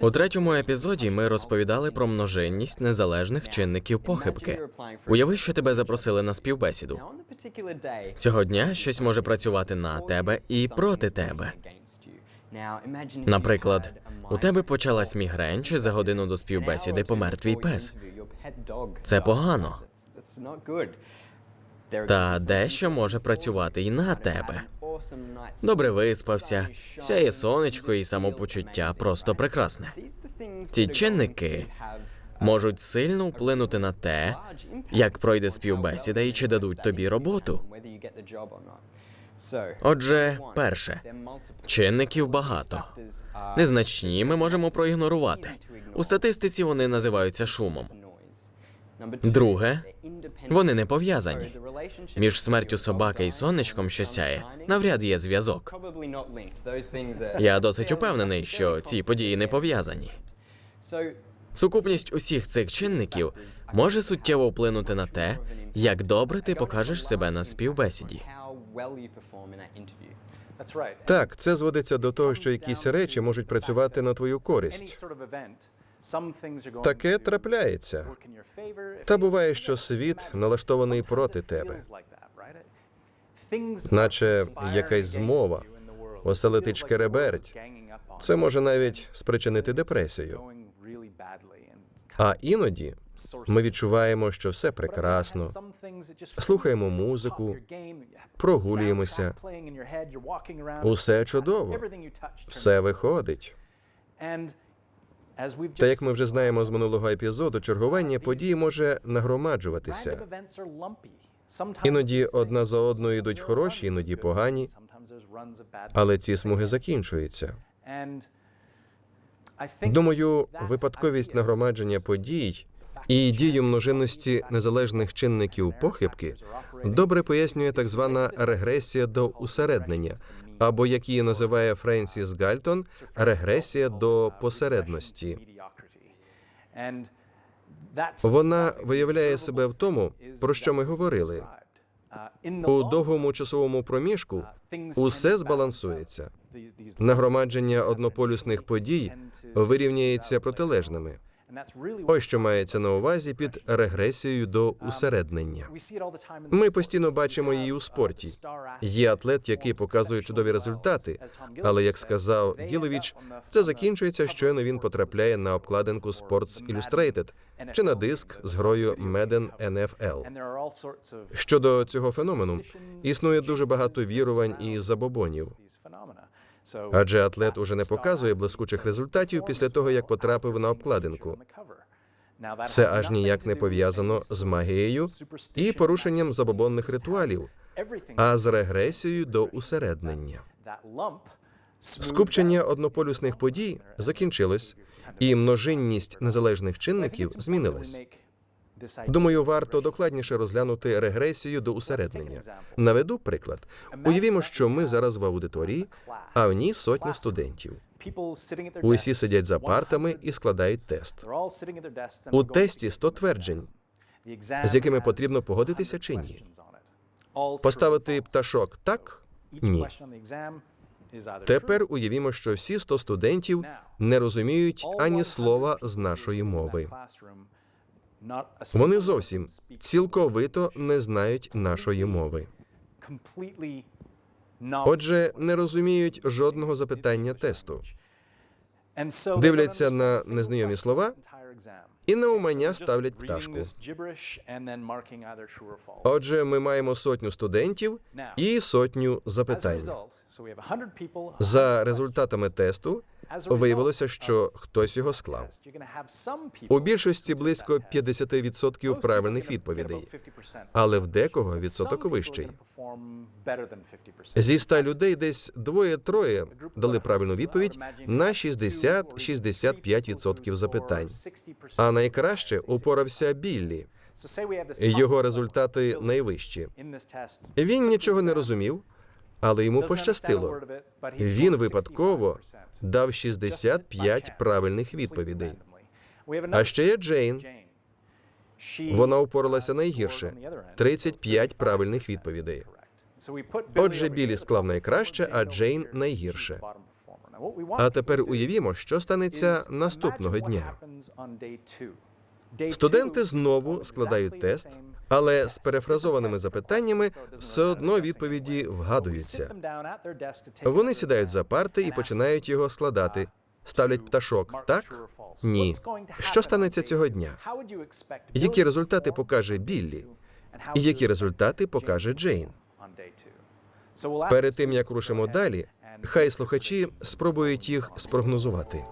У третьому епізоді ми розповідали про множинність незалежних чинників похибки. Уяви, що тебе запросили на співбесіду. Цього дня щось може працювати на тебе і проти тебе. Наприклад, у тебе почалась мігрень чи за годину до співбесіди помер твій пес. Це погано. Та дещо може працювати і на тебе. Добре виспався, сяє сонечко і самопочуття просто прекрасне. Ці чинники можуть сильно вплинути на те, як пройде співбесіда і чи дадуть тобі роботу. Отже, перше, чинників багато. Незначні ми можемо проігнорувати. У статистиці вони називаються шумом. Друге, вони не пов'язані. Між смертю собаки і сонечком, що сяє, навряд є зв'язок. Я досить упевнений, що ці події не пов'язані. Сукупність усіх цих чинників може суттєво вплинути на те, як добре ти покажеш себе на співбесіді. Так, це зводиться до того, що якісь речі можуть працювати на твою користь. Таке трапляється. Та буває, що світ налаштований проти тебе, наче якась змова, оселити чкереберть. Це може навіть спричинити депресію. А іноді ми відчуваємо, що все прекрасно, слухаємо музику, прогулюємося. Усе чудово, все виходить. Та як ми вже знаємо з минулого епізоду, чергування подій може нагромаджуватися. Іноді одна за одною йдуть хороші, іноді погані, але ці смуги закінчуються. Думаю, випадковість нагромадження подій і дію множинності незалежних чинників похибки добре пояснює так звана регресія до усереднення, або як її називає Френсіс Гальтон, регресія до посередності. Вона виявляє себе в тому, про що ми говорили. У довгому часовому проміжку усе збалансується. Нагромадження однополюсних подій вирівняється протилежними. Ось що мається на увазі під регресією до усереднення. Ми постійно бачимо її у спорті. Є атлет, який показує чудові результати, але як сказав Гіловіч, це закінчується, щойно він потрапляє на обкладинку Sports Illustrated чи на диск з грою Madden NFL. Щодо цього феномену, існує дуже багато вірувань і забобонів. Адже атлет уже не показує блискучих результатів після того, як потрапив на обкладинку. Це аж ніяк не пов'язано з магією і порушенням забобонних ритуалів, а з регресією до усереднення. Скупчення однополюсних подій закінчилось, і множинність незалежних чинників змінилась. Думаю, варто докладніше розглянути регресію до усереднення. Наведу приклад. Уявімо, що ми зараз в аудиторії, а в ній сотня студентів. Усі сидять за партами і складають тест. У тесті 100 тверджень, з якими потрібно погодитися чи ні. Поставити пташок так? Ні. Тепер уявімо, що всі 100 студентів не розуміють ані слова з нашої мови. Вони зовсім цілковито не знають нашої мови. Отже, не розуміють жодного запитання тесту. Дивляться на незнайомі слова І на умання ставлять пташку. Отже, ми маємо сотню студентів і сотню запитань. За результатами тесту виявилося, що хтось його склав. У більшості близько 50% правильних відповідей, але в декого відсоток вищий. Зі 100 людей десь двоє-троє дали правильну відповідь на 60-65% запитань. А найкраще упорався Біллі. Його результати найвищі. Він нічого не розумів, але йому пощастило. Він випадково дав 65 правильних відповідей. А ще є Джейн. Вона упоралася найгірше 35 правильних відповідей. Отже, Білі склав найкраще, а Джейн найгірше. А тепер уявімо, що станеться наступного дня. Студенти знову складають тест, але з перефразованими запитаннями все одно відповіді вгадуються. Вони сідають за парти і починають його складати. Ставлять пташок, так? Ні. Що станеться цього дня? Які результати покаже Біллі? І які результати покаже Джейн? Перед тим як рушимо далі, хай слухачі спробують їх спрогнозувати.